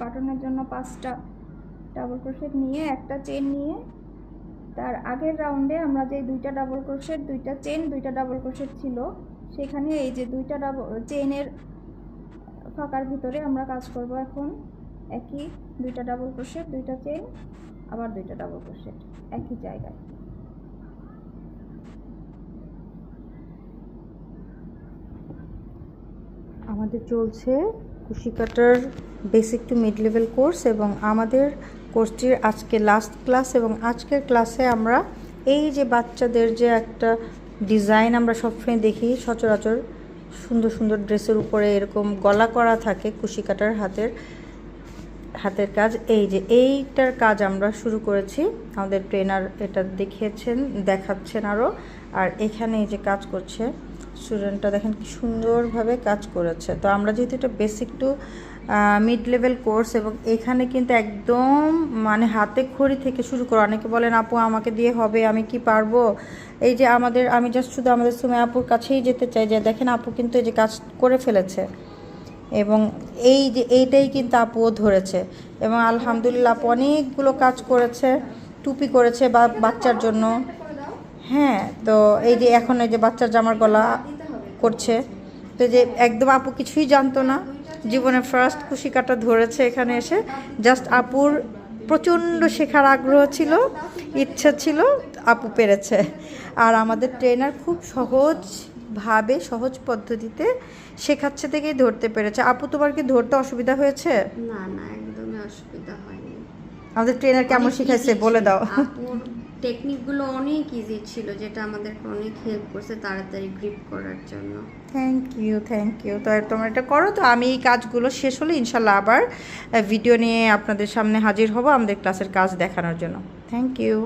বাটনের জন্য পাঁচটা ডাবল ক্রোশেট নিয়ে একটা চেন নিয়ে তার আগের রাউন্ডে আমরা যে দুইটা ডাবল ক্রোশেট দুইটা চেন দুইটা ডাবল ক্রোশেট ছিল, সেখানে এই যে দুইটা ডাবল চেনের ফাঁকার ভিতরে আমরা কাজ করব এখন। একই, দুইটা ডাবল ক্রোশেট দুইটা চেন আবার দুইটা ডাবল ক্রোশেট একই জায়গায়। আমাদের চলছে কুশি কাটার basic to mid level course এবং আমাদের কোর্সটির আজকে লাস্ট ক্লাস এবং আজকের ক্লাসে আমরা এই যে বাচ্চাদের যে একটা ডিজাইন আমরা সবসময় দেখি, সচরাচর সুন্দর সুন্দর ড্রেসের উপরে এরকম গলা করা থাকে কুশি কাটার হাতের হাতের কাজ। এই যে এইটার কাজ আমরা শুরু করেছি। আমাদের ট্রেনার এটা দেখিয়েছেন, দেখাচ্ছেন আরও আর এখানে এই যে কাজ করছে স্টুডেন্টটা দেখেন কি সুন্দরভাবে কাজ করেছে। তো আমরা যেহেতু এটা basic to mid level course এবং এখানে কিন্তু একদম মানে হাতে খড়ি থেকে শুরু করো অনেকে বলেন, আপু, আমাকে দিয়ে হবে, আমি কি পারব? এই যে আমাদের, আমি জাস্ট শুধু আমাদের সুমে আপুর কাছেই যেতে চাই যে দেখেন আপু কিন্তু এই যে কাজ করে ফেলেছে। এবং এই যে এইটাই কিন্তু আপুও ধরেছে। এবং আলহামদুলিল্লাহ আপু অনেকগুলো কাজ করেছে, টুপি করেছে বা বাচ্চার জন্য। হ্যাঁ তো এই যে এখন এই যে বাচ্চার জামার গলা করছে। তো যে একদম আপু কিছুই জানতো না। জীবনে ফার্স্ট খুশি কাটা ধরেছে এখানে এসে। জাস্ট আপুর প্রচণ্ড শেখার আগ্রহ ছিল ইচ্ছা ছিল আপু পেরেছে। আর আমাদের ট্রেনার খুব সহজভাবে সহজ পদ্ধতিতে শেখাচ্ছে থেকেই ধরতে পেরেছে। আপু তোমার কি ধরতে অসুবিধা হয়েছে? না না একদমই অসুবিধা হয়নি। আমাদের ট্রেনার কেমন শিখাইছে বলে দাও। আপুর টেকনিকগুলো অনেক ইজি ছিল, যেটা আমাদেরকে অনেক হেল্প করছে তাড়াতাড়ি গ্রিপ করার জন্য। থ্যাংক ইউ থ্যাংক ইউ তো তোমরা এটা করো, তো আমি এই কাজগুলো শেষ হলে ইনশাল্লাহ আবার ভিডিও নিয়ে আপনাদের সামনে হাজির হব আমাদের ক্লাসের কাজ দেখানোর জন্য। Thank you